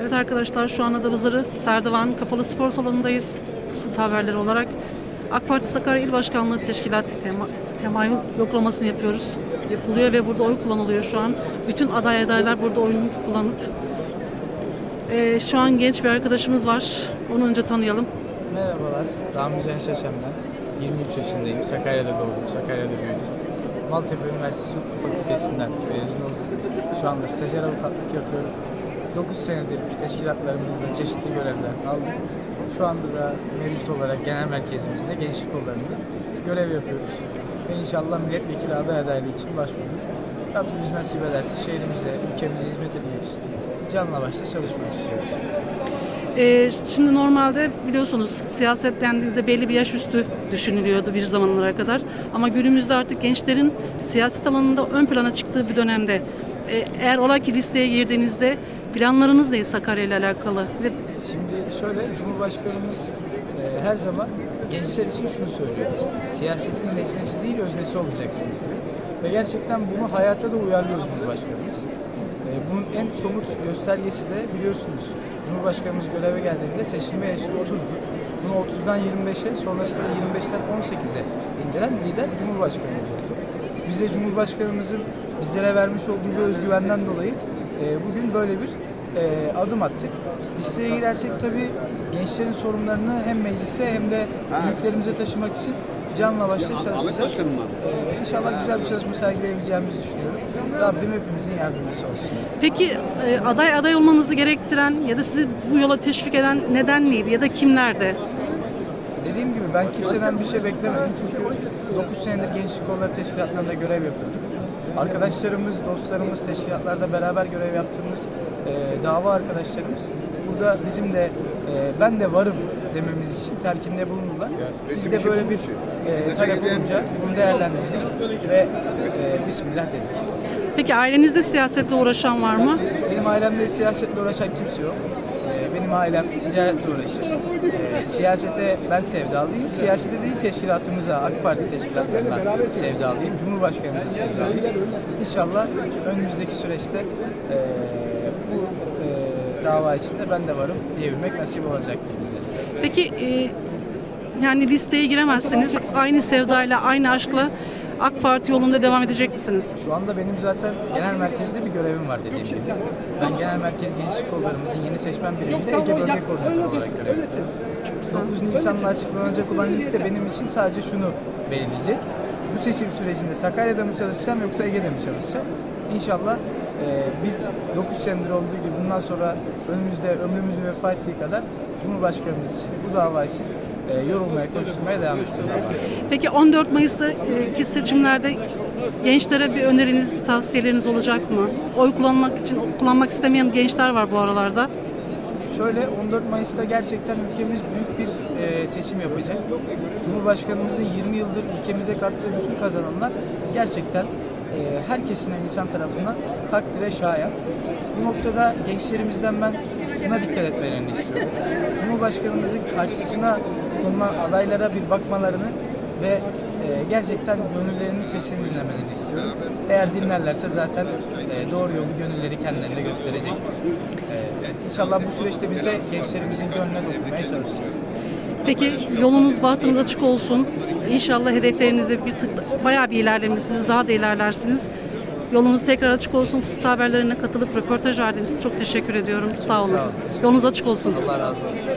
Evet arkadaşlar şu anda da Pazarı Serdivan Kapalı Spor Salonu'ndayız. Fısıltı haberleri olarak. AK Parti Sakarya İl Başkanlığı Teşkilat tema, temayül yoklamasını yapıyoruz. Yapılıyor ve burada oy kullanılıyor şu an. Bütün aday adaylar burada oyunu kullanıp. Ee, şu an genç bir arkadaşımız var. Onu önce tanıyalım. Merhabalar, Rami Can Şaşem ben. 23 yaşındayım. Sakarya'da doğdum, Sakarya'da büyüdüm. Maltepe Üniversitesi Hukuk Fakültesinden mezun oldum. Şu anda stajyer avukatlık yapıyorum. 9 senedir teşkilatlarımızda çeşitli görevler aldım. Şu anda da mevcut olarak genel merkezimizde gençlik kollarında görev yapıyoruz. Ve inşallah milletvekili aday adaylığı için başvurduk. Rabbimiz nasip ederse şehrimize, ülkemize hizmet etmek canla başla çalışmak istiyoruz. Ee, şimdi normalde biliyorsunuz siyaset dendiğinizde belli bir yaş üstü düşünülüyordu bir zamanlara kadar. Ama günümüzde artık gençlerin siyaset alanında ön plana çıktığı bir dönemde. Ee, eğer ola ki listeye girdiğinizde planlarınız ne Sakarya ile alakalı? Şimdi şöyle, Cumhurbaşkanımız e, her zaman gençler için şunu söylüyor. Siyasetin nesnesi değil, öznesi olacaksınız diyor. Ve gerçekten bunu hayata da uyarlıyor Cumhurbaşkanımız. E, bunun en somut göstergesi de biliyorsunuz. Cumhurbaşkanımız göreve geldiğinde seçilme yaşı 30'du. Bunu 30'dan 25'e, sonrasında 25'ten 18'e indiren lider Cumhurbaşkanımız oldu. Biz de Cumhurbaşkanımızın bizlere vermiş olduğu bir özgüvenden dolayı e, bugün böyle bir e, adım attık. Listeye girersek tabii gençlerin sorunlarını hem meclise hem de büyüklerimize taşımak için canla başla çalışacağız. E, inşallah güzel bir çalışma sergileyebileceğimizi düşünüyorum. Rabbim hepimizin yardımcısı olsun. peki e, aday aday olmanızı gerektiren ya da sizi bu yola teşvik eden neden neydi ya da kimlerdi? Dediğim gibi ben kimseden bir şey beklemedim çünkü 9 senedir gençlik kolları teşkilatlarında görev yapıyordum. Arkadaşlarımız, dostlarımız, teşkilatlarda beraber görev yaptığımız e, dava arkadaşlarımız burada bizim de e, ben de varım dememiz için telkinde bulundular. Biz de böyle bir e, talep olunca bunu değerlendirdik ve e, Bismillah dedik. Peki ailenizde siyasetle uğraşan var mı? Benim ailemde siyasetle uğraşan kimse yok. Ee, Benim ailem ticaretle uğraşır. Siyasete ben sevdalıyım. Siyasete değil teşkilatımıza, AK Parti teşkilatlarına sevdalıyım. Cumhurbaşkanımıza sevdalıyım. İnşallah önümüzdeki süreçte e, bu e, dava içinde ben de varım diyebilmek nasip olacaktır bize. Peki e, yani listeye giremezseniz aynı sevdayla, aynı aşkla AK Parti yolunda devam edecek misiniz? Şu anda benim zaten genel merkezde bir görevim var dediğim gibi. Ben genel merkez gençlik kollarımızın yeni seçmen biriminde Ege Bölge Koordinatörü olarak görev yapıyorum. 9 Nisan'da açıklanacak olan liste benim için sadece şunu belirleyecek. Bu seçim sürecinde Sakarya'da mı çalışacağım yoksa Ege'de mi çalışacağım? İnşallah e, biz 9 senedir olduğu gibi bundan sonra önümüzde ömrümüzün vefa ettiği kadar Cumhurbaşkanımız için, bu dava için e, yorulmaya, koşturmaya devam edeceğiz. Peki 14 Mayıs'taki seçimlerde gençlere bir öneriniz, bir tavsiyeleriniz olacak mı? Oy kullanmak için kullanmak istemeyen gençler var bu aralarda. Şöyle 14 Mayıs'ta gerçekten ülkemiz büyük bir e, seçim yapacak. Cumhurbaşkanımızın 20 yıldır ülkemize kattığı bütün kazanımlar gerçekten e, her kesilen insan tarafından takdire şayan. Bu noktada gençlerimizden ben şuna dikkat etmelerini istiyorum. Cumhurbaşkanımızın karşısına konulan adaylara bir bakmalarını ve e, gerçekten gönüllerinin sesini dinlemelerini istiyorum. Eğer dinlerlerse zaten e, doğru yolu gönülleri kendilerine gösterecektir. E, inşallah bu süreçte biz de gençlerimizin gönlüne dokunmaya çalışacağız. Peki yolunuz bahtınız açık olsun. İnşallah hedeflerinizi bir tık bayağı bir ilerlemişsiniz. Daha da ilerlersiniz. Yolunuz tekrar açık olsun. Fıstık haberlerine katılıp röportaj verdiğiniz için çok teşekkür ediyorum. Sağ olun. Sağ olun. Yolunuz açık olsun. Allah razı olsun.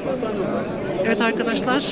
Evet arkadaşlar.